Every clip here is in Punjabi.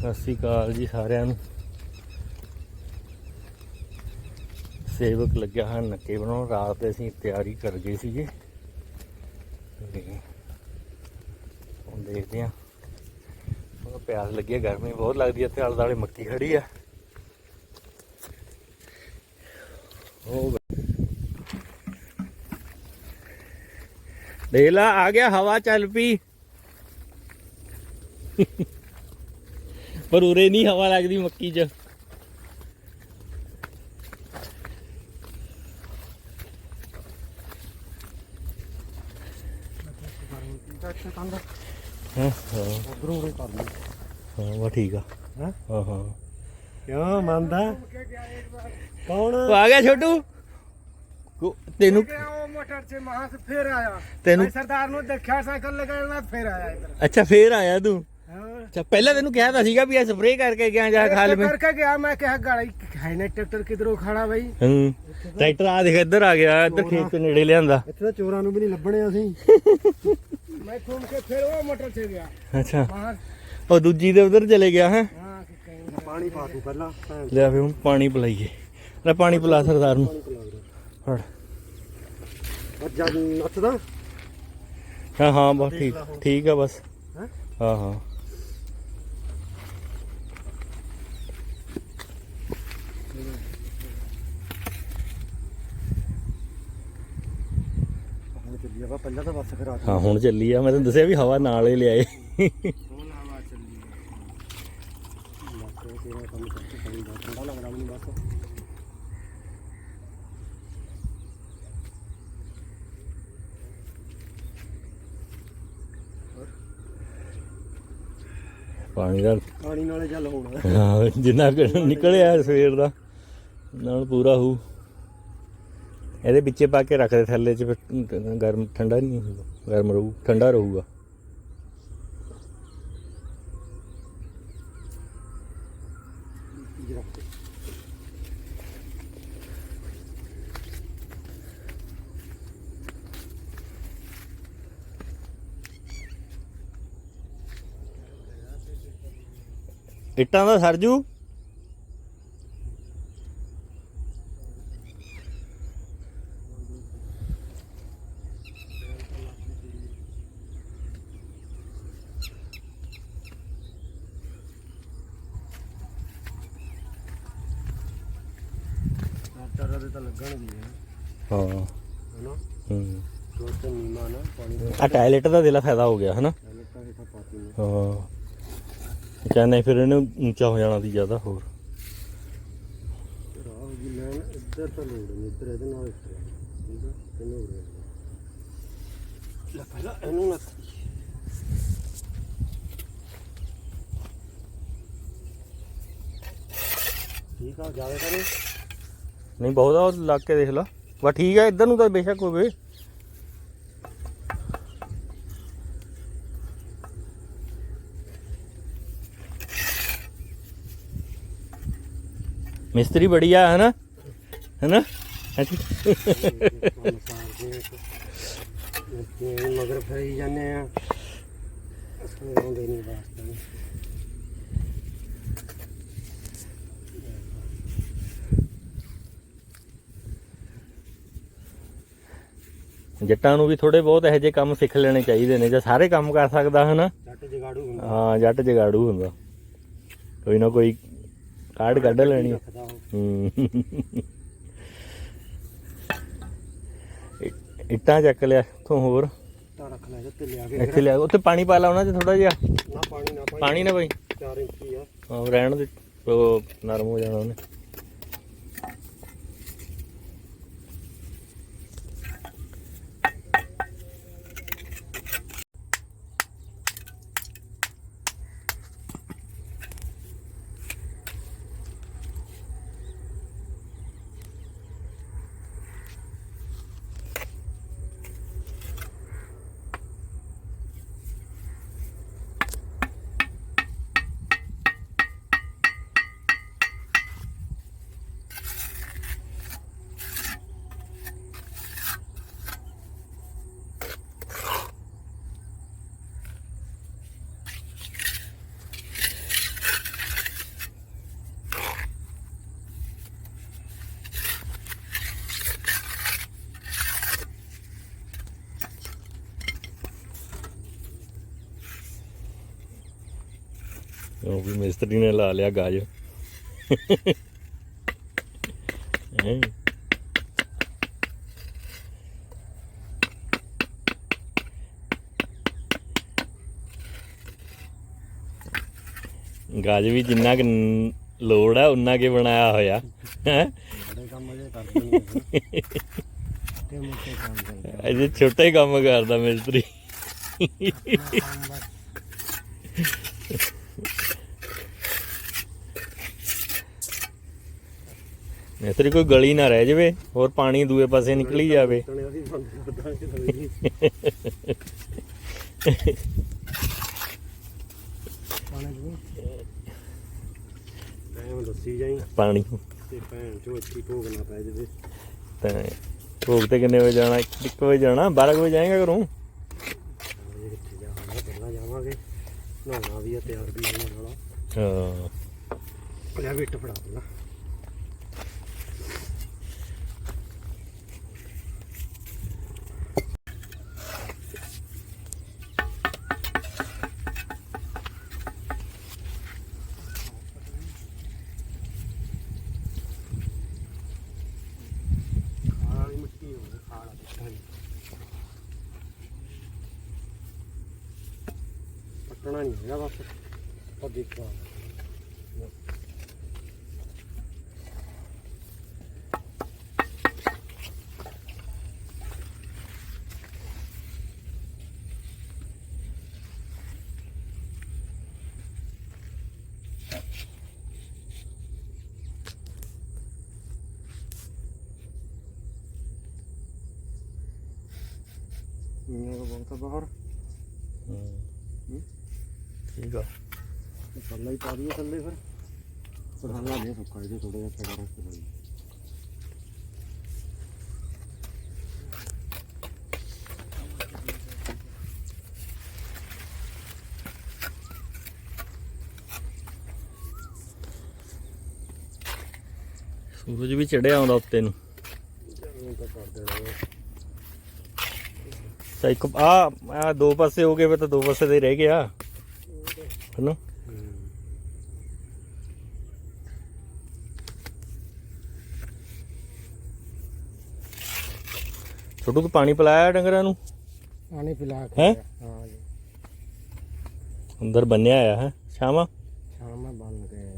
ਸਤਿ ਸ਼੍ਰੀ ਅਕਾਲ ਜੀ ਸਾਰਿਆਂ ਨੂੰ। ਸੇਵਕ ਲੱਗਿਆ ਹਨ ਨੱਕੇ ਬਣਾਉਣ, ਰਾਤ ਤੇ ਅਸੀਂ ਤਿਆਰੀ ਕਰ ਗਏ ਸੀਗੇ। ਹੁਣ ਦੇਖਦੇ ਆ ਉਹ ਪਿਆਸ ਲੱਗੀ ਹੈ ਗਰਮੀ ਬਹੁਤ ਲੱਗਦੀ ਹੈ ਤੇ ਆਲੇ ਦੁਆਲੇ ਮੱਕੀ ਖੜੀ ਆ। ਉਹ ਦੇਖ ਆ ਗਿਆ, ਹਵਾ ਚੱਲ ਪਈ। ਪਰ ਉਰੇ ਨਹੀਂ ਹਵਾ ਲੱਗਦੀ ਮੱਕੀ 'ਚ। ਹਾਂ ਹਾਂ। ਉਧਰੋਂ ਉਰੇ ਕਰ ਲਈ। ਹਾਂ ਵਾ ਠੀਕ ਆ। ਹੈਂ? ਹਾਂ ਹਾਂ। ਕਿਉਂ ਮੰਨਦਾ? ਕੌਣ? ਉਹ ਆ ਗਿਆ ਛੋਟੂ। ਕੋ- ਤੈਨੂੰ ਉਹ ਮੋਟਰ 'ਚ ਮਹਾਂ ਸੇ ਫੇਰ ਆਇਆ। ਤੈਨੂੰ ਮੈਂ ਸਰਦਾਰ ਨੂੰ ਦੇਖਿਆ ਸਾਈਕਲ ਲਗਾਇਆ ਫੇਰ ਆਇਆ ਇੱਧਰ। ਅੱਛਾ ਫੇਰ ਆਇਆ ਤੂੰ? ਅੱਛਾ ਪਹਿਲਾਂ ਤੈਨੂੰ ਕਿਹਾ ਤਾਂ ਸੀਗਾ ਵੀ ਇਹ ਸਪਰੇਅ ਕਰਕੇ ਗਿਆ ਜਾ ਖਾਲ ਮੇ ਕਰਕੇ ਗਿਆ ਮੈਂ ਕਿਹਾ ਗਾੜੀ ਹੈ ਨਾ ਟਰੈਕਟਰ ਕਿਧਰੋਂ ਖੜਾ ਬਈ? ਹੂੰ ਟਰੈਕਟਰ ਆ ਦੇਖ ਇੱਧਰ ਆ ਗਿਆ ਇੱਧਰ ਖੇਤ ਦੇ ਨੇੜੇ ਲਿਆਂਦਾ। ਇੱਥੇ ਤਾਂ ਚੋਰਾਂ ਨੂੰ ਵੀ ਨਹੀਂ ਲੱਭਣੇ ਅਸੀਂ। ਮੈਂ ਘੁੰਮ ਕੇ ਫਿਰ ਉਹ ਮੋਟਰ 'ਚ ਗਿਆ। ਅੱਛਾ। ਮਹਾਂ ਉਹ ਦੂਜੀ ਦੇ ਉਧਰ ਚਲੇ ਗਿਆ ਹੈ? ਕਹੀਂ ਪਾਣੀ ਪਾ ਤੂੰ ਪਹਿਲਾਂ ਭੈਣ। ਲਿਆ ਫੇ ਹੁਣ ਪਾਣੀ ਪਿਲਾਈਏ। ਲੈ ਪਾਣੀ ਪਿਲਾ ਸਰਦਾਰ ਨੂੰ। ਦੇ। ਫੜ। ਅੱਜ ਜਦ ਨੱਚਦਾ। ਹਾਂ ਹਾਂ ਬਸ ਠੀਕ ਠੀਕ ਆ ਬਸ। ਹੈਂ? ਹਾਂ। ਹੁਣ ਚੱਲੀ ਆਪਾਂ ਪਹਿਲਾਂ ਤਾਂ ਬੱਸ ਕਰਾ ਹਾਂ ਹੁਣ ਚੱਲੀ ਆ। ਮੈਂ ਤੈਨੂੰ ਦੱਸਿਆ ਵੀ ਹਵਾ ਨਾਲ ਹੀ ਲਿਆਏ। ਹੁਣ ਹਵਾ ਚੱਲੀ ਤੇਰਾ ਕੰਮ ਕਰਕੇ ਪਾਣੀ ਦਾ ਠੰਡਾ ਲੱਗਦਾ ਮੈਨੂੰ ਬਸ ਪਾਣੀ ਦਾ ਪਾਣੀ ਨਾਲੇ ਚੱਲ ਹੋਣਾ। ਹਾਂ ਜਿੰਨਾ ਨਿਕਲਿਆ ਸਵੇਰ ਦਾ। ਨਾਲ ਪੂਰਾ ਹੋਊ। ਇਹਦੇ ਵਿੱਚੇ ਪਾ ਕੇ ਰੱਖ ਦੇ ਥੱਲੇ ਚ, ਫਿਰ ਗਰਮ ਠੰਡਾ ਨਹੀਂ ਹੋਊਗਾ ਗਰਮ ਰਹੂ, ਠੰਡਾ ਰਹੂਗਾ। ਇੱਟਾਂ ਦਾ ਸਰਜੂ ਚਾਰਾ ਦੇ ਤਾਂ ਲੱਗਣ ਵੀ ਹੈ। ਹਾਂ ਹਨਾ? ਹੂੰ। ਦੋ ਤਿੰਨ ਨੀਮਾ ਨਾ ਪਾਣੀ ਦਾ। ਆ ਟਾਇਲਟ ਦਾ ਦਿਲਾ ਫਾਇਦਾ ਹੋ ਗਿਆ ਹਨਾ? ਇਹ ਤਾਂ ਪਾਤੀ ਨੇ ਹਾਂ। ਕਹਿੰਦੇ ਫਿਰ ਇਹਨੇ ਉੱਚਾ ਹੋ ਜਾਣਾ ਦੀ ਜ਼ਿਆਦਾ ਹੋਰ। ਰਾਹ ਵੀ ਲੈਣ ਇੱਧਰ ਤਾਂ ਲੋੜ ਨਹੀਂ ਇੱਧਰ ਇਹਦੇ ਨਾਲ ਇੱਧਰ ਠੀਕ ਆ? ਤੈਨੂੰ ਹੋ ਰਿਹਾ ਲੈ ਪਹਿਲਾਂ ਇਹਨੂੰ ਨਾ ਠੀਕ ਆ ਜਾਵੇ ਤਾਂ ਨਹੀਂ, ਬਹੁਤ ਆ, ਉਹ ਲੱਗ ਕੇ ਦੇਖ ਲਾ। ਵਾ ਠੀਕ ਆ, ਇੱਧਰ ਨੂੰ ਤਾਂ ਬੇਸ਼ੱਕ ਹੋਵੇ। ਮਿਸਤਰੀ ਬੜੀਆ ਹੈ ਨਾ ਹੈ ਨਾ ਮਗਰ ਫਰੀ ਜਾਂਦੇ ਆ। ਆਉਂਦੇ ਨਹੀਂ ਵਾਸਤੇ ਨਹੀਂ ਜੱਟਾਂ ਨੂੰ ਵੀ ਥੋੜੇ ਬਹੁਤ ਇਹੋ ਜਿਹੇ ਕੰਮ ਸਿੱਖ ਲੈਣੇ ਚਾਹੀਦੇ ਨੇ ਜੇ ਸਾਰੇ ਕੰਮ ਕਰ ਸਕਦਾ ਹੈ ਨਾ ਜੱਟ ਜਗਾੜੂ ਹੁੰਦਾ। ਹਾਂ ਜੱਟ ਜਗਾੜੂ ਹੁੰਦਾ। ਕੋਈ ਨਾ ਕੋਈ ਕਾਰਡ ਕੱਢ ਲੈਣੀ ਹੂੰ। ਇੱਟਾਂ ਚੱਕ ਲਿਆ ਇੱਥੋਂ ਹੋਰ। ਤਾਂ ਰੱਖ ਲੈ ਤੇ ਲਿਆ ਕੇ ਇੱਥੇ ਲਿਆ ਉੱਥੇ ਪਾਣੀ ਪਾ ਲਾ ਉਹਨਾਂ 'ਚ ਥੋੜਾ ਜਿਹਾ। ਨਾ ਪਾਣੀ ਨਾ ਪਾਣੀ। ਪਾਣੀ ਨਾ ਬਈ 4 ਇੰਚ ਆ। ਹਾਂ ਰਹਿਣ ਦੇ ਉਹ ਨਰਮ ਹੋ ਜਾਣਾ ਉਹਨੇ। ਉਹ ਵੀ ਮਿਸਤਰੀ ਨੇ ਲਾ ਲਿਆ ਗਾਜ। ਹੈਂ। ਗਾਜ ਵੀ ਜਿੰਨਾ ਕਿ ਲੋੜ ਹੈ ਉਨਾ ਕੇ ਬਣਾਇਆ ਹੋਇਆ। ਹੈ? ਅਜੇ ਛੋਟਾ ਕੰਮ ਕਰਦਾ ਮਿਸਤਰੀ ਕੰਮ ਬਸ ਮਿਸਤਰੀ ਕੋਈ ਗਲੀ ਨਾ ਰਹਿ ਜਾਵੇ ਹੋਰ ਪਾਣੀ ਦੂਏ ਪਾਸੇ ਨਿਕਲੀ ਜਾਵੇ। ਪਾਣੀ। ਤੇ ਭੈਣ ਭੋਗ ਨਾ ਪੈ ਜਾਵੇ ਤਾਂ ਭੋਗ ਤੇ ਕਿੰਨੇ ਵਜੇ ਜਾਣਾ? 1 ਵਜੇ ਜਾਣਾ? 12 ਕੁ ਵਜੇ ਜਾਏਗਾ ਘਰੋਂ? ਜਾਵਾਂਗੇ ਨਹਾਉਣਾ ਵੀ ਆ ਤਿਆਰ ਵੀ ਹੋਣਾ ਹਾਂ। ਲਿਆ ਬਿੱਟ ਫੜਾ ਪਹਿਲਾਂ ਖਾਲੀ ਮਿੱਟੀ ਹੋ ਗਈ ਖਾਲਾ ਬਿੱਟਾ ਨਹੀਂ ਪੱਟਣਾ ਨਹੀਂ ਹੈਗਾ ਬਸ ਆਪਾਂ ਦੇਖਾਂ ਇਹ ਬਹੁਤ ਬਾਹਰ ਹੂੰ। ਆ। ਥੱਲੇ ਹੀ ਪਾ ਦਈਏ ਥੱਲੇ ਫਿਰ। ਸਰਹਾਨਾ ਨਹੀਂ ਸੁੱਕਾ ਇਹਦੇ ਥੋੜਾ ਜਿਹਾ ਫੇੜਾ ਰੱਖ ਦੇ ਸੂਰਜ ਵੀ ਚੜਿਆ ਆਉਂਦਾ ਉੱਤੇ ਨੂੰ। ਤਾਂ ਇੱਕ ਆ ਆ ਦੋ ਪਾਸੇ ਹੋ ਗਏ ਫਿਰ ਤਾਂ ਦੋ ਪਾਸੇ ਦੇ ਹੀ ਰਹਿ ਗਿਆ। ਹਨਾ ਛੋਟੂ ਤੂੰ ਪਾਣੀ ਪਿਲਾਇਆ ਡੰਗਰਾਂ ਨੂੰ? ਪਾਣੀ ਪਿਲਾ ਹੈਂ? ਹਾਂ ਜੀ। ਅੰਦਰ ਬੰਨਿਆ ਆਇਆ ਹੈ ਸ਼ਾਮਾ ਸ਼ਾਮ ਮੈਂ ਬੰਨ ਕੇ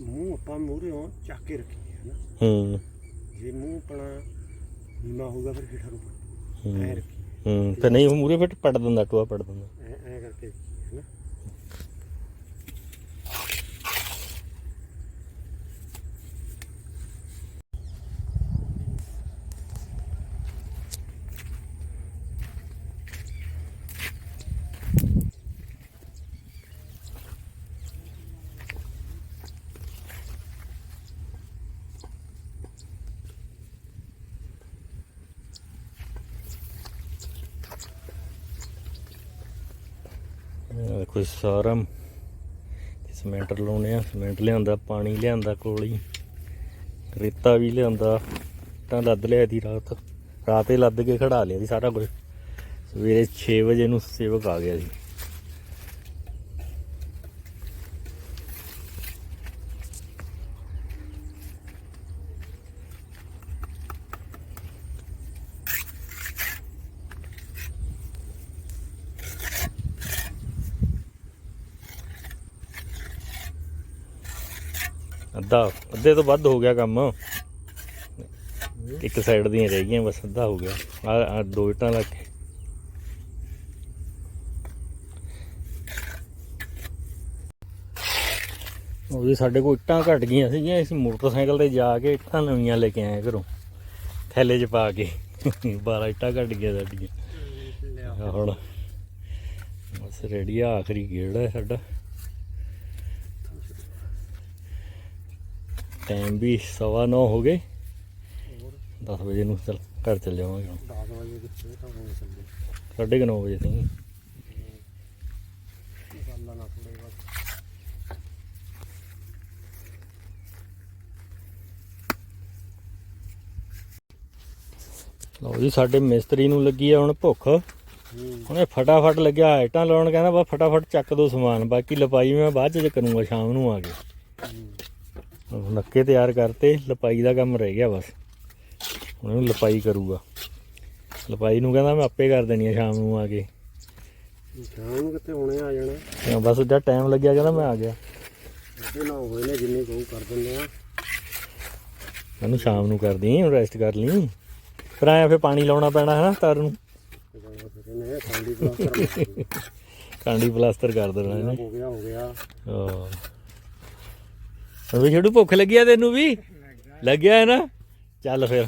ਮੂੰਹ ਆਪਾਂ ਮੂਹਰੇ ਚੱਕ ਕੇ ਰੱਖੀਏ ਹੈ ਨਾ। ਹੂੰ। ਜੇ ਮੂੰਹ ਆਪਣਾ ਨੀਮਾ ਹੋਊਗਾ ਫਿਰ ਹੇਠਾਂ ਨੂੰ ਹੂੰ। ਐ ਰੱਖੀ। ਹੂੰ ਤੇ ਨਹੀਂ ਮੂਰੇ ਫਿਰ ਪੜ ਦਿੰਦਾ ਟੋਆ ਪੜ ਦਿੰਦਾ। ਐ ਐ ਕਰਕੇ ਹੈ ਨਾ। ਇਹ ਦੇਖੋ ਸਾਰਾ ਸਮੈਂਟ ਲਾਉਣੇ ਆ, ਸਮੈਂਟ ਲਿਆਂਦਾ, ਪਾਣੀ ਲਿਆਂਦਾ ਕੋਲ ਹੀ। ਰੇਤਾ ਵੀ ਲਿਆਂਦਾ ਤਾਂ ਲੱਦ ਲਿਆ ਦੀ ਰਾਤ। ਰਾਤੇ ਲੱਦ ਕੇ ਖੜਾ ਲਿਆ ਦੀ ਸਾਰਾ ਕੁਝ ਸਵੇਰੇ 6 ਵਜੇ ਨੂੰ ਸੇਵਕ ਆ ਗਿਆ ਸੀ। ਅੱਧਾ ਅੱਧੇ ਤੋਂ ਵੱਧ ਹੋ ਗਿਆ ਕੰਮ। ਇੱਕ ਸਾਈਡ ਦੀਆਂ ਰਹਿ ਗਈਆਂ ਬਸ ਅੱਧਾ ਹੋ ਗਿਆ। ਆ ਦੋ ਇੱਟਾਂ ਲੱਗ ਕੇ। ਉਹ ਜੀ ਸਾਡੇ ਕੋਲ ਇੱਟਾਂ ਘਟ ਗਈਆਂ ਸੀਗੀਆਂ ਅਸੀਂ ਮੋਟਰਸਾਈਕਲ ਤੇ ਜਾ ਕੇ ਇੱਟਾਂ ਨਵੀਆਂ ਲੈ ਕੇ ਆਏ ਘਰੋਂ। ਥੈਲੇ 'ਚ ਪਾ ਕੇ। 12 ਇੱਟਾਂ ਘਟ ਗਈਆਂ ਸਾਡੀਆਂ। ਹੁਣ ਬਸ ਰੈਡੀ ਆ ਆਖਰੀ ਗੇੜ ਹੈ ਸਾਡਾ। ਟਾਈਮ ਵੀ ਸਵਾ ਨੌ ਹੋ ਗਏ। 10 ਵਜੇ ਨੂੰ ਚੱਲ ਘਰ ਚੱਲ ਜਾਵਾਂਗੇ ਹੁਣ। 10 ਵਜੇ ਕਿੱਥੇ ਤਾਂ ਹੋਣੇ ਚੱਲੇ ਸਾਢੇ ਕੁ ਨੌ ਵਜੇ ਬਸ ਲਓ ਜੀ ਸਾਡੇ ਮਿਸਤਰੀ ਨੂੰ ਲੱਗੀ ਆ ਹੁਣ ਭੁੱਖ। ਉਹਨੇ ਫਟਾਫਟ ਲੱਗਿਆ ਆਈਟਾਂ ਲਾਉਣ ਕਹਿੰਦਾ ਬਾ ਫਟਾਫਟ ਚੱਕ ਦੋ ਸਮਾਨ ਬਾਕੀ ਲਪਾਈ ਮੈਂ ਬਾਅਦ ਚ ਕਰੂੰਗਾ ਸ਼ਾਮ ਨੂੰ ਆ ਕੇ। ਨੱਕੇ ਤਿਆਰ ਕਰਤੇ ਲਪਾਈ ਦਾ ਕੰਮ ਰਹਿ ਗਿਆ ਬਸ। ਹੁਣ ਇਹਨੂੰ ਲਪਾਈ ਕਰੂਗਾ। ਲਪਾਈ ਨੂੰ ਕਹਿੰਦਾ ਮੈਂ ਆਪੇ ਕਰ ਦੇਣੀ ਆ ਸ਼ਾਮ ਨੂੰ ਆ ਕੇ। ਸ਼ਾਮ ਨੂੰ ਕਿਤੇ ਹੁਣੇ ਆ ਜਾਣਾ? ਬਸ ਜਦ ਟਾਈਮ ਲੱਗਿਆ ਕਹਿੰਦਾ ਮੈਂ ਆ ਗਿਆ। ਅੱਧੇ ਨਾ ਹੋਏ ਨੇ ਜਿੰਨੇ ਕਹੂੰ ਕਰ ਦਿੰਦੇ ਆ। ਮੈਨੂੰ ਸ਼ਾਮ ਨੂੰ ਕਰਦੀ ਹੁਣ ਰੈਸਟ ਕਰ ਲਈ। ਫਿਰ ਆਇਆ ਫਿਰ ਪਾਣੀ ਲਾਉਣਾ ਪੈਣਾ ਹੈ ਨਾ। ਤਰ ਨੂੰ ਕਾਂਡੀ ਪਲਾਸਟਰ ਕਾਂਡੀ ਪਲਾਸਟਰ ਕਰ ਦੇਣਾ ਇਹਨੇ। ਹੋ ਗਿਆ ਹੋ ਗਿਆ। ਹਾਂ। ਵੀ ਛੋਟੂ ਭੁੱਖ ਲੱਗੀ ਆ ਤੈਨੂੰ ਵੀ? ਲੱਗਿਆ ਹੈ ਨਾ? ਚੱਲ ਫਿਰ।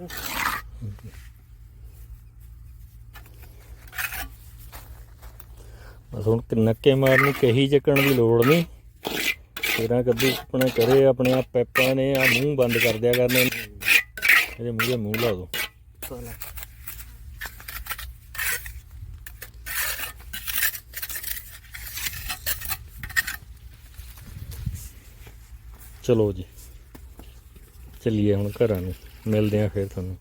ਬਸ ਹੁਣ ਨੱਕੇ ਮਾਰਨ ਕਹੀ ਚੱਕਣ ਦੀ ਲੋੜ ਨਹੀਂ। ਤੇਰਾ ਕੱਦੂ ਆਪਣਾ ਕਰੇ ਆਪਣੇ ਆਪ ਪੈਪਾਂ ਨੇ ਆ ਮੂੰਹ ਬੰਦ ਕਰ ਦਿਆ ਕਰਨੇ ਇਹਦੇ ਮੂੰਹ ਦੇ ਮੂੰਹ ਲਾ ਦੋ। ਚਲੋ। ਜੀ। ਚੱਲੀਏ ਹੁਣ ਘਰਾਂ ਨੂੰ। ਮਿਲਦੇ ਆ ਫਿਰ ਤੁਹਾਨੂੰ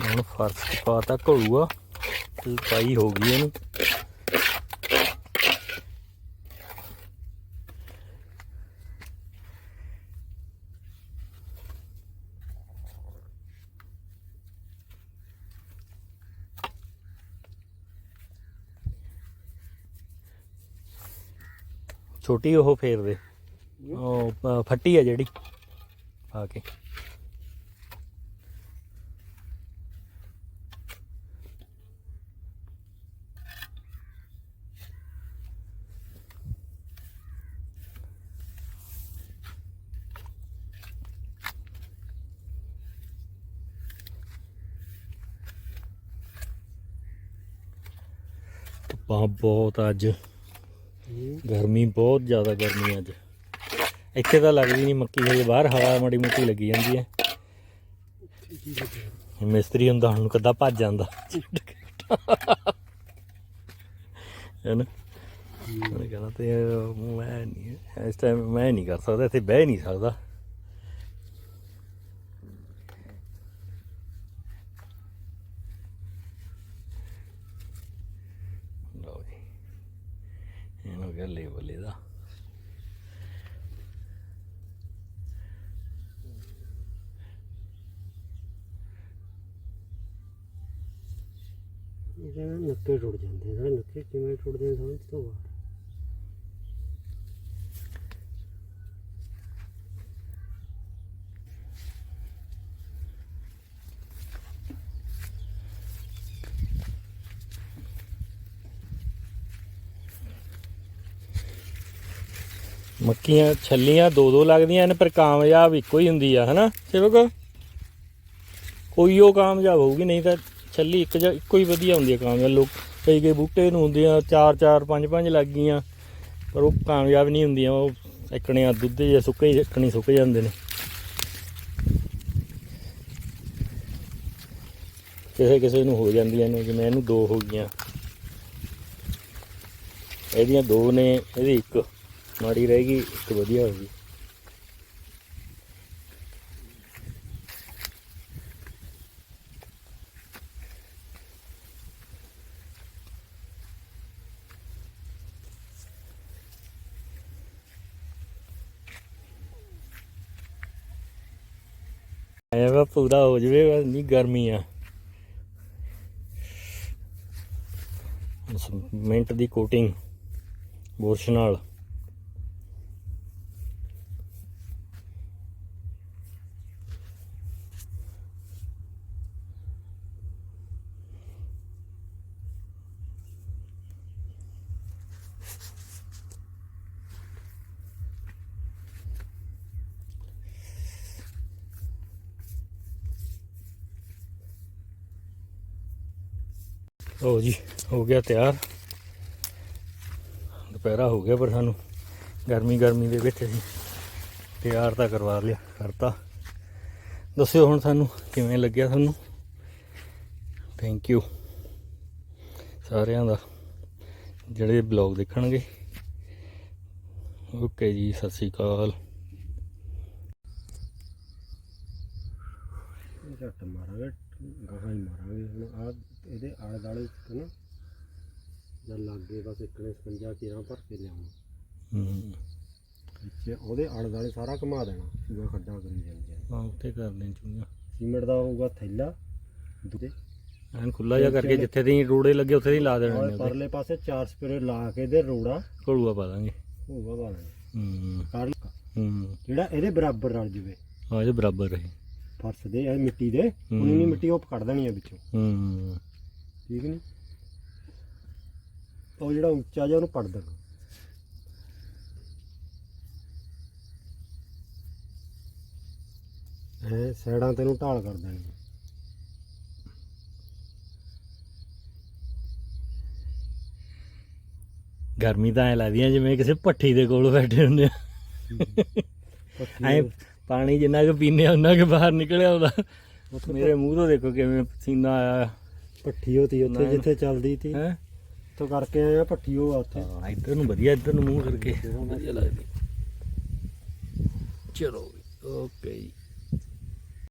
ਹੁਣ ਫਰਸ਼ ਪਾਤਾ ਘੋਲੂਆ ਪਾਈ ਹੋ ਗਈ ਇਹਨੂੰ। ਛੋਟੀ ਉਹ ਫੇਰ ਦੇ। ਉਹ ਫੱਟੀ ਆ ਜਿਹੜੀ। ਆ ਕੇ। ਧੁੱਪਾਂ ਬਹੁਤ ਅੱਜ ਗਰਮੀ, ਬਹੁਤ ਜ਼ਿਆਦਾ ਗਰਮੀ ਅੱਜ। ਇੱਥੇ ਤਾਂ ਲੱਗਦੀ ਨਹੀਂ ਮੱਕੀ, ਹਜੇ ਬਾਹਰ ਹਵਾ ਮਾੜੀ ਮੋਟੀ ਲੱਗੀ ਜਾਂਦੀ ਹੈ। ਮਿਸਤਰੀ ਹੁੰਦਾ, ਹੁਣ ਕਦਾ ਭੱਜ ਜਾਂਦਾ। ਹੈ ਨਾ? ਉਹਨੇ ਕਹਿੰਦਾ ਤੇ ਮੈਂ ਨਹੀਂ, ਇਸ ਟਾਈਮ ਮੈਂ ਨਹੀਂ ਕਰ ਸਕਦਾ, ਇੱਥੇ ਬਹਿ ਨਹੀਂ ਸਕਦਾ ਲਓ ਜੀ ਇਹਨੂੰ ਗਿਆ ਲੇਬਲ ਇਹਦਾ ਇਹ ਨੱਕੇ ਟੁੱਟ ਜਾਂਦੇ ਆ। ਨੱਕੇ ਕਿਵੇਂ ਟੁੱਟਦੇ ਸਮਝ ਤੋਂ ਬਾਹਰ? ਮੱਕੀਆਂ ਛੱਲੀਆਂ ਦੋ ਦੋ ਲੱਗਦੀਆਂ ਨੇ ਪਰ ਕਾਮਯਾਬ ਇੱਕੋ ਹੀ ਹੁੰਦੀ ਆ, ਹਨਾ? ਸੇਵਕ? ਕੋਈ ਉਹ ਕਾਮਯਾਬ ਹੋਊਗੀ, ਨਹੀਂ ਤਾਂ ਛੱਲੀ ਇੱਕ ਜਾਂ ਇੱਕੋ ਹੀ ਵਧੀਆ ਹੁੰਦੀ ਆ ਕਾਮਯਾਬ। ਲੋਕ ਕਈ ਕਈ ਬੂਟੇ ਨੂੰ ਹੁੰਦੀਆਂ ਚਾਰ ਚਾਰ, ਪੰਜ ਪੰਜ ਲੱਗ ਗਈਆਂ, ਪਰ ਉਹ ਕਾਮਯਾਬ ਨਹੀਂ ਹੁੰਦੀਆਂ, ਉਹ ਇੱਕਣੀਆਂ ਦੁੱਧ ਜਾਂ ਸੁੱਕੇ ਹੀ ਇੱਕਣੀ ਸੁੱਕ ਜਾਂਦੇ ਨੇ। ਕਿਸੇ ਕਿਸੇ ਨੂੰ ਹੋ ਜਾਂਦੀਆਂ ਨੇ, ਜਿਵੇਂ ਇਹਨੂੰ ਦੋ ਹੋ ਗਈਆਂ। ਇਹਦੀਆਂ ਦੋ ਨੇ, ਇਹਦੀ ਇੱਕ। ਮਾੜੀ ਰਹਿ ਗਈ ਇੱਕ ਵਧੀਆ ਹੋ ਗਈ ਆਇਆ ਵਾ ਪੂਰਾ ਹੋ ਜਵੇ, ਬਸ ਨਹੀਂ ਗਰਮੀ ਆ। ਮਿੰਟ ਦੀ ਕੋਟਿੰਗ ਬੋਰਸ਼ ਨਾਲ। ਲਓ ਜੀ, ਹੋ ਗਿਆ ਤਿਆਰ। ਦੁਪਹਿਰਾ ਹੋ ਗਿਆ ਪਰ ਸਾਨੂੰ ਗਰਮੀ ਗਰਮੀ ਦੇ ਵਿੱਚ ਅਸੀਂ ਤਿਆਰ ਤਾਂ ਕਰਵਾ ਲਿਆ, ਕਰਤਾ। ਦੱਸਿਓ ਹੁਣ ਸਾਨੂੰ ਕਿਵੇਂ ਲੱਗਿਆ ਤੁਹਾਨੂੰ ਥੈਂਕ ਯੂ ਸਾਰਿਆਂ ਦਾ, ਜਿਹੜੇ ਬਲੌਗ ਦੇਖਣਗੇ। ਓਕੇ ਜੀ, ਸਤਿ ਸ਼੍ਰੀ ਅਕਾਲ। ਝੱਟ ਮਾਰਾਂਗੇ, ਗਾਹਾਂ ਹੀ ਮਾਰਾਂਗੇ। ਹੁਣ ਆ ਇਹਦੇ ਆਲੇ ਦਾਲੇ ਤੇ ਨਾ ਜਦ ਲੱਗੇ ਬਸ ਇੱਕ ਨੇ 56 ਕੀਰਾਂ ਭਰ ਕੇ ਲਿਆਉਣਾ। ਹੂੰ ਵਿੱਚ ਉਹਦੇ ਆਲੇ ਦਾਲੇ ਸਾਰਾ ਘੁਮਾ ਦੇਣਾ ਸੂਆ ਖੱਡਾ ਕਰੀ ਜਾਂਦੇ ਆ। ਆ ਉੱਤੇ ਕਰਦੇ ਚੁੰਗਾ ਸੀਮੈਂਟ ਦਾ ਹੋਊਗਾ ਥੈਲਾ ਦੂਜੇ। ਐਨ ਖੁੱਲਾ ਜਿਹਾ ਕਰਕੇ ਜਿੱਥੇ ਦੀ ਰੋੜੇ ਲੱਗੇ ਉੱਥੇ ਦੀ ਲਾ ਦੇਣੇ ਨੇ ਪਰਲੇ ਪਾਸੇ ਚਾਰ ਸਪਰੇ ਲਾ ਕੇ ਦੇ ਰੋੜਾ ਘੋਲੂਆ ਪਾ ਦਾਂਗੇ। ਹੋਊਗਾ ਪਾ ਦੇਣਾ। ਹੂੰ। ਕਰ ਹੂੰ। ਜਿਹੜਾ ਇਹਦੇ ਬਰਾਬਰ ਰਲ ਜਵੇ। ਆ ਜੇ ਬਰਾਬਰ ਰਹੇ। ਫਰਸ਼ ਦੇ ਇਹ ਮਿੱਟੀ ਦੇ ਹੂੰ। ਨਹੀਂ ਮਿੱਟੀ ਉਹ ਕੱਢ ਦੇਣੀ ਆ ਵਿੱਚੋਂ। ਹੂੰ। ਠੀਕ ਨਹੀਂ ਉਹ ਜਿਹੜਾ ਉੱਚਾ ਜਿਹਾ ਉਹਨੂੰ ਪੜ ਦੇਣਾ। ਇਹ ਸਾਈਡਾਂ ਤੇ ਨੂੰ ਢਾਲ ਕਰ ਦੇਣੀ। ਗਰਮੀ ਤਾਂ ਐ ਲੱਗਦੀ ਆ ਜਿਵੇਂ ਕਿਸੇ ਭੱਠੀ ਦੇ ਕੋਲ ਬੈਠੇ ਹੁੰਦੇ ਆ। ਐ ਪਾਣੀ ਜਿੰਨਾ ਕੁ ਪੀਨੇ ਉਹਨਾਂ ਕੇ ਬਾਹਰ ਨਿਕਲਿਆ ਉਹਦਾ। ਮੇਰੇ ਮੂੰਹ ਤੋਂ ਦੇਖੋ ਕਿਵੇਂ ਪਸੀਨਾ ਆਇਆ। ਪੱਠੀ ਹੋਤੀ ਉੱਥੇ। ਜਿੱਥੇ ਚੱਲਦੀ ਤੀ। ਹੈ? ਤੋਂ ਕਰਕੇ ਆਏ ਆ ਪੱਠੀ ਉਹ ਆ ਉੱਥੇ। ਹਾਂ ਇੱਧਰ ਨੂੰ ਵਧੀਆ ਇੱਧਰ ਨੂੰ ਮੂੰਹ ਕਰਕੇ। ਵਧੀਆ ਲੱਗਦੀ। ਚਲੋ ਓਕੇ ਜੀ।